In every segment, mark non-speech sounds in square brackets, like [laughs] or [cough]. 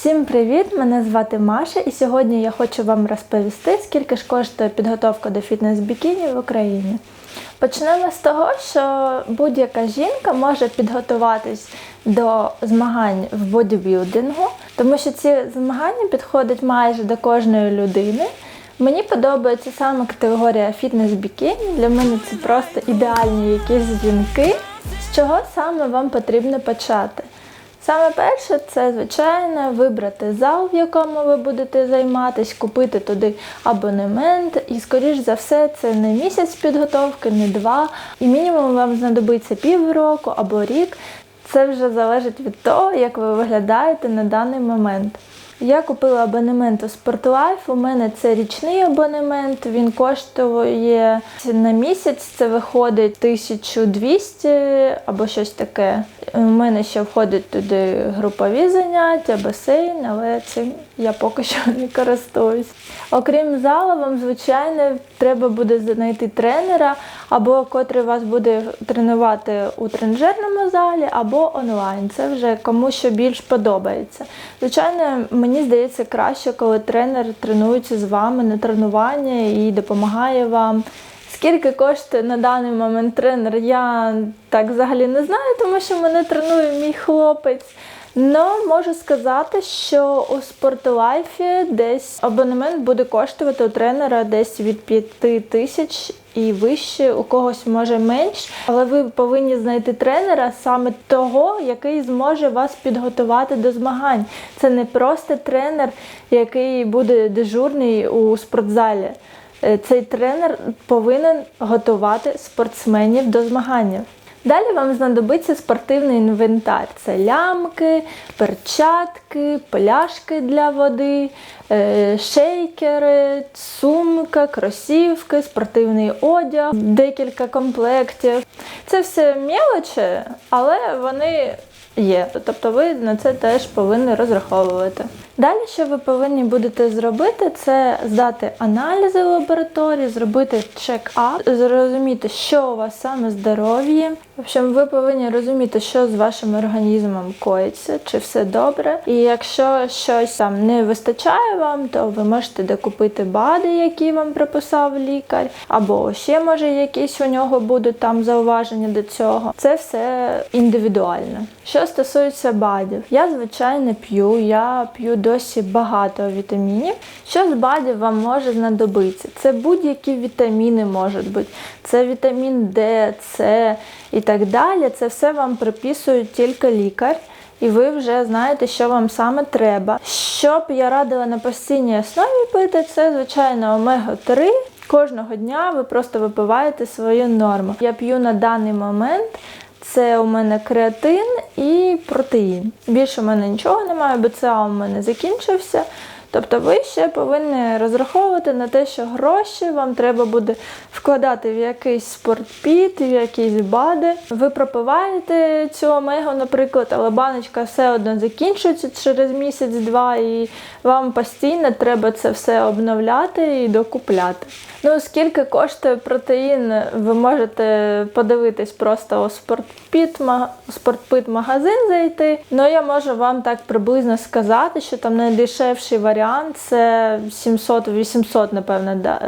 Всім привіт! Мене звати Маша, і сьогодні я хочу вам розповісти, скільки ж коштує підготовка до фітнес-бікіні в Україні. Почнемо з того, що будь-яка жінка може підготуватись до змагань в бодібілдингу, тому що ці змагання підходять майже до кожної людини. Мені подобається саме категорія фітнес-бікіні. Для мене це просто ідеальні якісь жінки. З чого саме вам потрібно почати? Саме перше, це звичайно вибрати зал, в якому ви будете займатись, купити туди абонемент. І, скоріш за все, це не місяць підготовки, не два. І мінімум вам знадобиться півроку або рік. Це вже залежить від того, як ви виглядаєте на даний момент. Я купила абонемент у Sportlife, У мене це річний абонемент. Він коштує на місяць. Це виходить 1200 або щось таке. У мене ще входить туди групові заняття, басейн, але цим я поки що [laughs] не користуюсь. Окрім зала, вам звичайно треба буде знайти тренера, або котрий вас буде тренувати у тренажерному залі, або онлайн. Це вже кому що більш подобається. Звичайно, мені здається краще, коли тренер тренується з вами на тренування і допомагає вам. Скільки коштує на даний момент тренер, я так взагалі не знаю, тому що мене тренує мій хлопець. Но можу сказати, що у спортлайфі десь абонемент буде коштувати у тренера десь від 5 тисяч і вище, у когось може менш. Але ви повинні знайти тренера саме того, який зможе вас підготувати до змагань. Це не просто тренер, який буде дежурний у спортзалі. Е, Цей тренер повинен готувати спортсменів до змагання. Далі вам знадобиться спортивний інвентар: це лямки, перчатки, пляшки для води, е, шейкери, сумка, кросівки, спортивний одяг, декілька комплектів. Це все мелочі, але вони є. Тобто ви на це теж повинні розраховувати. Далі, що ви повинні будете зробити, це здати аналізи в лабораторії, зробити чек-ап, зрозуміти, що у вас саме здоров'я. В общем, ви повинні розуміти, що з вашим організмом коїться, чи все добре. І якщо щось там не вистачає вам, то ви можете докупити БАДи, які вам прописав лікар, або ще може якісь у нього будуть там зауваження до цього. Це все індивідуально. Що стосується БАДів, я звичайно п'ю, я п'ю досі багато вітамінів. Що з БАДів вам може знадобитися? Це будь-які вітаміни можуть бути. Це вітамін Д, С і так далі. Це все вам приписує тільки лікар. І ви вже знаєте, що вам саме треба. Що б я радила на постійній основі пити, це, звичайно, омега-3. Кожного дня ви просто випиваєте свою норму. Я п'ю на даний момент. Це у мене креатин і протеїн. Більше у мене нічого немає, БЦА у мене закінчився. Тобто ви ще повинні розраховувати на те, що гроші вам треба буде вкладати в якийсь спортпіт, в якісь бади. Ви пропиваєте цю омегу, наприклад, але баночка все одно закінчується через місяць-два, і вам постійно треба це все обновляти і докупляти. Ну, скільки коштує протеїн, ви можете подивитись просто у спортпіт, спортпіт магазин зайти. Ну я можу вам так приблизно сказати, що там найдешевший варіант це 700-800, напевно,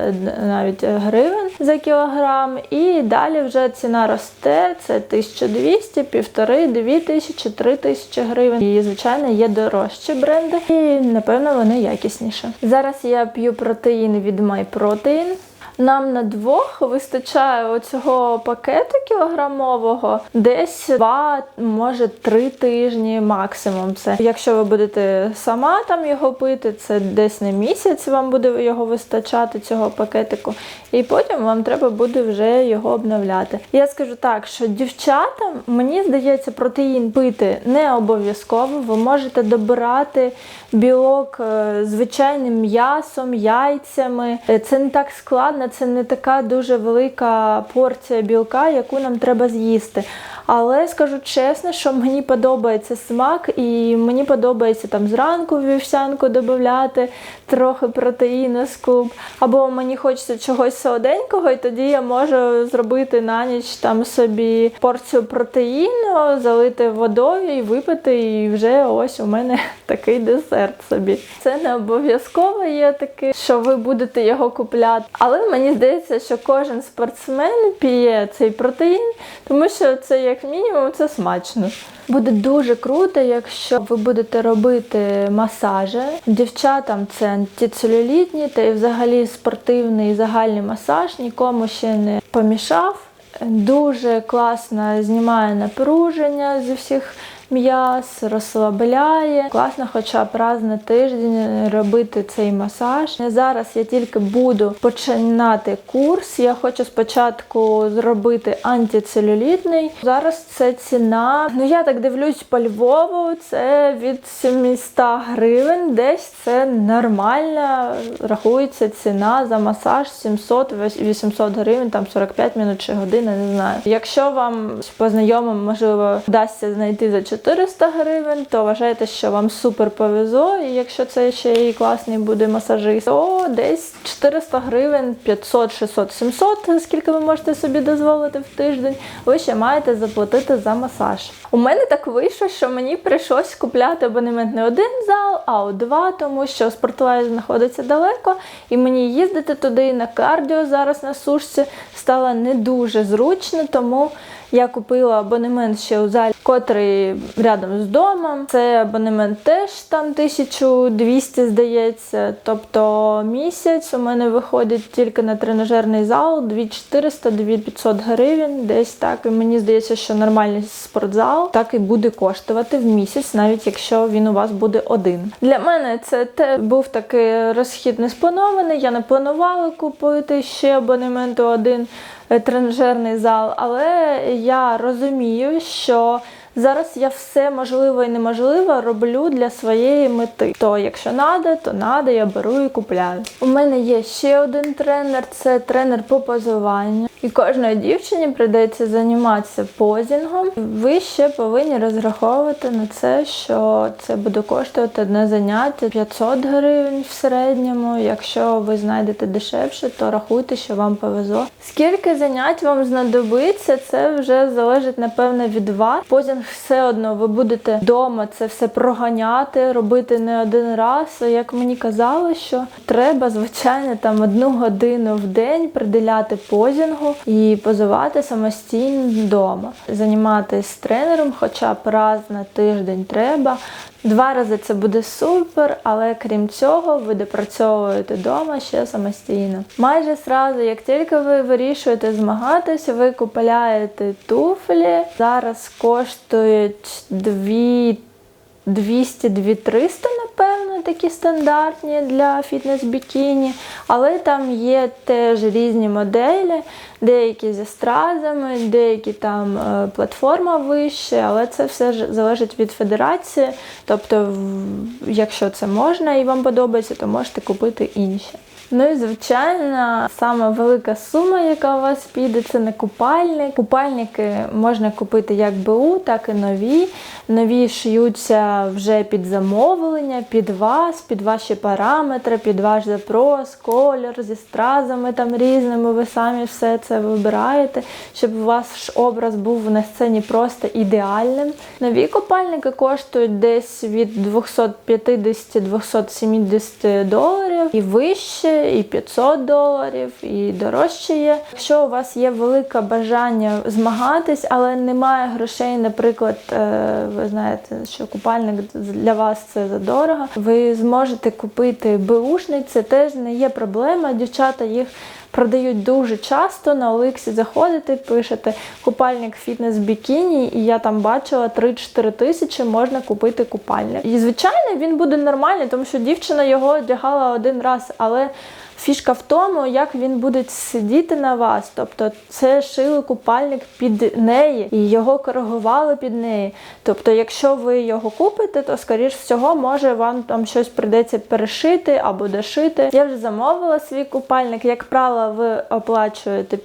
навіть гривень за кілограм. І далі вже ціна росте, це 1200, півтори, дві тисячі, три тисячі гривень. І, звичайно, є дорожчі бренди, і напевно вони якісніші. Зараз я п'ю протеїн від MyProtein. Нам на двох вистачає оцього пакету кілограмового десь два, може три тижні максимум. Це якщо ви будете сама там його пити, це десь на місяць вам буде його вистачати, цього пакетику, і потім вам треба буде вже його обновляти. Я скажу так, що дівчатам, мені здається, протеїн пити не обов'язково. Ви можете добирати білок е, звичайним м'ясом, яйцями. Це не так складно це не така дуже велика порція білка, яку нам треба з'їсти. Але скажу чесно, що мені подобається смак, і мені подобається там зранку вівсянку додати трохи протеїну з куб. Або мені хочеться чогось солоденького, і тоді я можу зробити на ніч там собі порцію протеїну, залити водою і випити. І вже ось у мене [laughs] такий десерт собі. Це не обов'язково є таке, що ви будете його купляти. Але мені здається, що кожен спортсмен п'є цей протеїн, тому що це як мінімум це смачно. Буде дуже круто, якщо ви будете робити масажі. Дівчатам це антицелюлітні та і взагалі спортивний загальний масаж нікому ще не помішав. Дуже класно знімає напруження зі всіх м'яз, розслабляє. Класно, хоча б раз на тиждень робити цей масаж. Зараз я тільки буду починати курс. Я хочу спочатку зробити антицелюлітний. Зараз це ціна. Ну я так дивлюсь по Львову. Це від 700 гривень. Десь це нормальна. Рахується ціна за масаж 700-800 гривень, там 45 минут чи година, не знаю. Якщо вам по знайомим можливо вдасться знайти за 400 гривень, то вважайте, що вам супер повезло. І якщо це ще і класний буде масажист, то десь 400 гривень, 500, 600, 700, скільки ви можете собі дозволити в тиждень, ви ще маєте заплатити за масаж. У мене так вийшло, що мені прийшлось купляти абонемент не один зал, а у два, тому що спортлайф знаходиться далеко, і мені їздити туди на кардіо зараз на сушці стало не дуже зручно, тому я купила абонемент ще у залі, котрий рядом з домом. Це абонемент теж там 1200, здається. Тобто місяць у мене виходить тільки на тренажерний зал 2400-2500 гривень, десь так. І мені здається, що нормальний спортзал так і буде коштувати в місяць, навіть якщо він у вас буде один. Для мене це те був такий розхід не спланований. Я не планувала купити ще абонемент один тренажерний зал, але я розумію, що зараз я все можливе і неможливе роблю для своєї мети. То якщо надо, то надо, я беру і купляю. У мене є ще один тренер, це тренер по позуванню. І кожної дівчині прийдеться займатися позінгом. Ви ще повинні розраховувати на це, що це буде коштувати одне заняття 500 гривень в середньому. Якщо ви знайдете дешевше, то рахуйте, що вам повезло. Скільки занять вам знадобиться, це вже залежить напевне від вас. Позінг все одно ви будете вдома це все проганяти, робити не один раз. Як мені казали, що треба, звичайно, там одну годину в день приділяти позінгу і позувати самостійно вдома. Займатися тренером, хоча б раз на тиждень треба. Два рази це буде супер, але крім цього, ви допрацьовуєте вдома ще самостійно. Майже зразу, як тільки ви вирішуєте змагатися, ви купляєте туфлі. Зараз коштують 2 200-2300, напевно, такі стандартні для фітнес-бікіні, але там є теж різні моделі, деякі зі стразами, деякі там е, платформа вище, але це все ж залежить від федерації. Тобто, якщо це можна і вам подобається, то можете купити інші. Ну і звичайно, сама велика сума, яка у вас піде, це не купальник. Купальники можна купити як БУ, так і нові. Нові шиються вже під замовлення, під вас, під ваші параметри, під ваш запрос, колір зі стразами там різними. Ви самі все це вибираєте, щоб ваш образ був на сцені просто ідеальним. Нові купальники коштують десь від 250-270 доларів і вище, і 500 доларів, і дорожче є. Якщо у вас є велике бажання змагатись, але немає грошей, наприклад, е, ви знаєте, що купальник для вас це задорого, ви зможете купити бушник, це теж не є проблема. Дівчата їх продають дуже часто. На Оликсі заходите, пишете купальник фітнес бікіні, і я там бачила 3-4 тисячі можна купити купальник. І звичайно, він буде нормальний, тому що дівчина його одягала один раз, але Фішка в тому, як він буде сидіти на вас. Тобто це шили купальник під неї і його коригували під неї. Тобто, якщо ви його купите, то скоріш всього може вам там щось прийдеться перешити або дошити. Я вже замовила свій купальник. Як правило, ви оплачуєте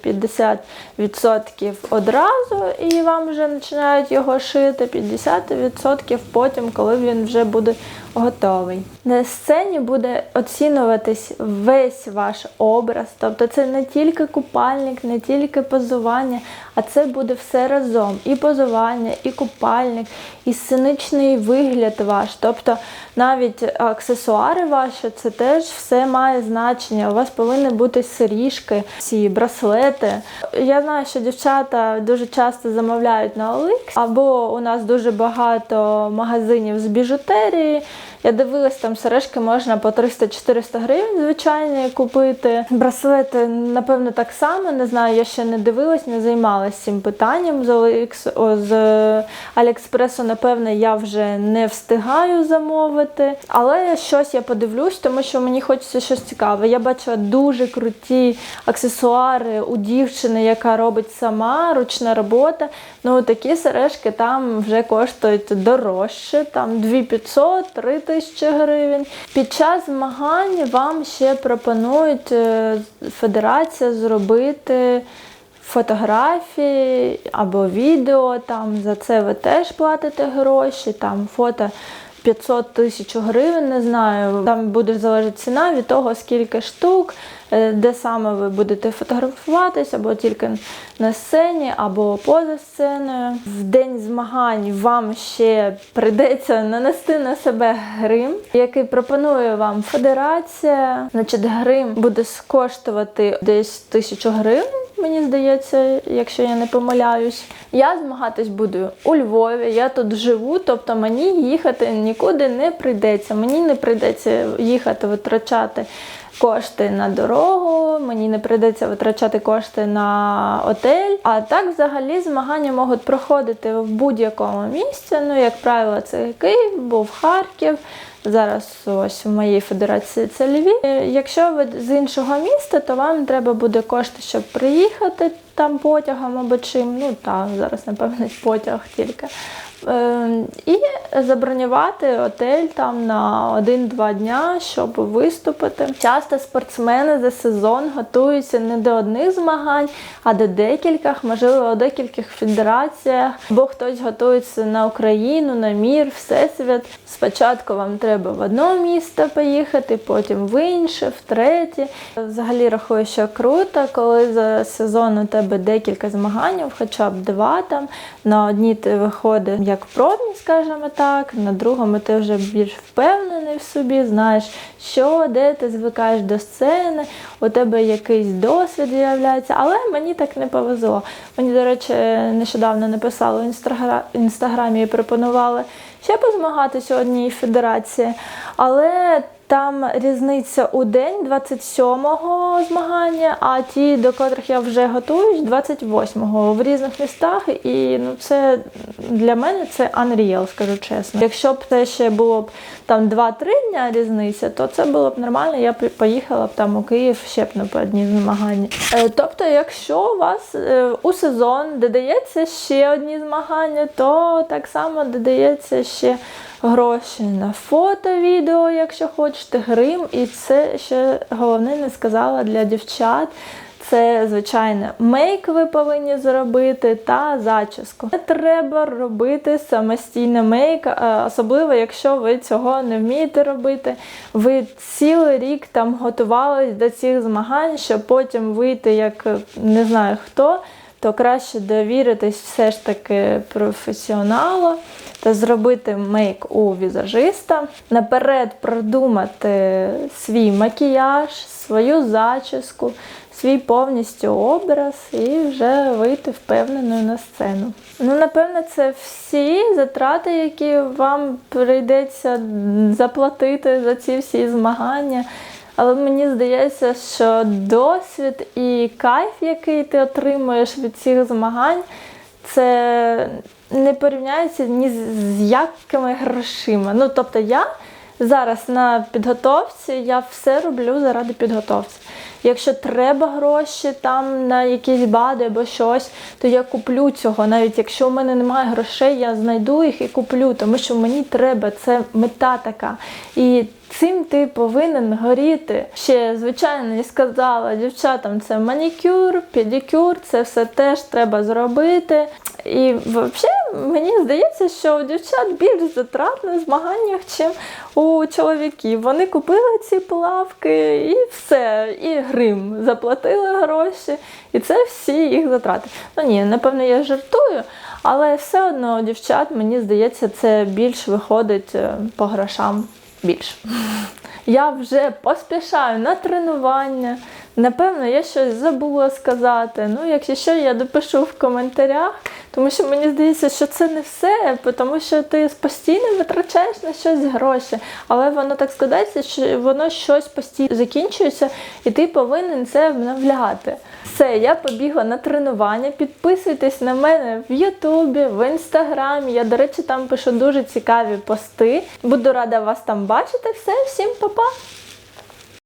50% одразу і вам вже починають його шити. 50% потім, коли він вже буде готовий. На сцені буде оцінюватись весь ваш образ. Тобто це не тільки купальник, не тільки позування, а це буде все разом. І позування, і купальник, і сценичний вигляд ваш. Тобто навіть аксесуари ваші, це теж все має значення. У вас повинні бути сиріжки, ці браслети. Я знаю, що дівчата дуже часто замовляють на OLX, або у нас дуже багато магазинів з біжутерії. Я дивилась, там сережки можна по 300-400 гривень, звичайні, купити. Браслети, напевно, так само. Не знаю, я ще не дивилась, не займалася цим питанням з OLX, з Аліекспресу, напевно, я вже не встигаю замовити. Але щось я подивлюсь, тому що мені хочеться щось цікаве. Я бачила дуже круті аксесуари у дівчини, яка робить сама ручна робота. Ну, такі сережки там вже коштують дорожче, там 2500, 3000 гривень. Під час змагань вам ще пропонують е, федерація зробити фотографії або відео. Там За це ви теж платите гроші, там фото. 500 тисяч гривень, не знаю. Там буде залежати ціна від того, скільки штук, де саме ви будете фотографуватись, або тільки на сцені, або поза сценою. В день змагань вам ще прийдеться нанести на себе грим, який пропонує вам федерація. Значить, грим буде коштувати десь тисячу гривень. Мені здається, якщо я не помиляюсь, я змагатись буду у Львові. Я тут живу, тобто мені їхати нікуди не прийдеться. Мені не прийдеться їхати витрачати кошти на дорогу, мені не прийдеться витрачати кошти на отель. А так, взагалі, змагання можуть проходити в будь-якому місці. Ну, як правило, це Київ, був Харків. Зараз ось в моїй федерації це Львів. Е, Якщо ви з іншого міста, то вам треба буде кошти, щоб приїхати там потягом або чим. Ну так, зараз, напевно, [laughs] потяг тільки. Е, І забронювати отель там на один-два дня, щоб виступити. Часто спортсмени за сезон готуються не до одних змагань, а до декількох, можливо, у декількох федераціях, бо хтось готується на Україну, на мір, всесвіт. Спочатку вам треба в одне місто поїхати, потім в інше, в третє. Взагалі рахую, що круто, коли за сезон у тебе декілька змагань, хоча б два там. На одні ти виходиш як пробні, скажімо так, на другому ти вже більш впевнений в собі, знаєш, що, де ти звикаєш до сцени, у тебе якийсь досвід з'являється. Але мені так не повезло. Мені, до речі, нещодавно написали в інстагра... інстаграмі і пропонували ще позмагатися у одній федерації. Але там різниця у день 27-го змагання, а ті, до котрих я вже готуюсь, 28-го в різних містах. І ну, це для мене це unreal, скажу чесно. Якщо б це ще було б там 2-3 дня різниця, то це було б нормально. Я б поїхала б там у Київ ще б на по одні змагання. Е, Тобто, якщо у вас е, у сезон додається ще одні змагання, то так само додається ще гроші на фото, відео, якщо хочете, грим. І це ще головне не сказала для дівчат. Це, звичайно, мейк ви повинні зробити та зачіску. Не треба робити самостійно мейк, особливо, якщо ви цього не вмієте робити. Ви цілий рік там готувались до цих змагань, щоб потім вийти як не знаю хто, то краще довіритись все ж таки професіоналу та зробити мейк у візажиста. Наперед продумати свій макіяж, свою зачіску, свій повністю образ і вже вийти впевненою на сцену. Ну, напевно, це всі затрати, які вам прийдеться заплатити за ці всі змагання. Але мені здається, що досвід і кайф, який ти отримуєш від цих змагань, це не порівняється ні з якими грошима. Ну, тобто я зараз на підготовці я все роблю заради підготовці. Якщо треба гроші там на якісь бади або щось, то я куплю цього. Навіть якщо у мене немає грошей, я знайду їх і куплю, тому що мені треба, це мета така. І цим ти повинен горіти. Ще, звичайно, і сказала дівчатам, це манікюр, педикюр, це все теж треба зробити. І взагалі мені здається, що у дівчат більш затрат на змаганнях, чим у чоловіків. Вони купили ці плавки і все, і грим. Заплатили гроші, і це всі їх затрати. Ну ні, напевно, я жартую, але все одно у дівчат, мені здається, це більш виходить е, по грошам більше. [laughs] Я вже поспішаю на тренування. Напевно, я щось забула сказати. Ну, якщо що, я допишу в коментарях, тому що мені здається, що це не все, тому що ти постійно витрачаєш на щось гроші, але воно так складається, що воно щось постійно закінчується, і ти повинен це обновляти. Все, я побігла на тренування. Підписуйтесь на мене в Ютубі, в інстаграмі. Я, до речі, там пишу дуже цікаві пости. Буду рада вас там бачити. Все, всім па-па!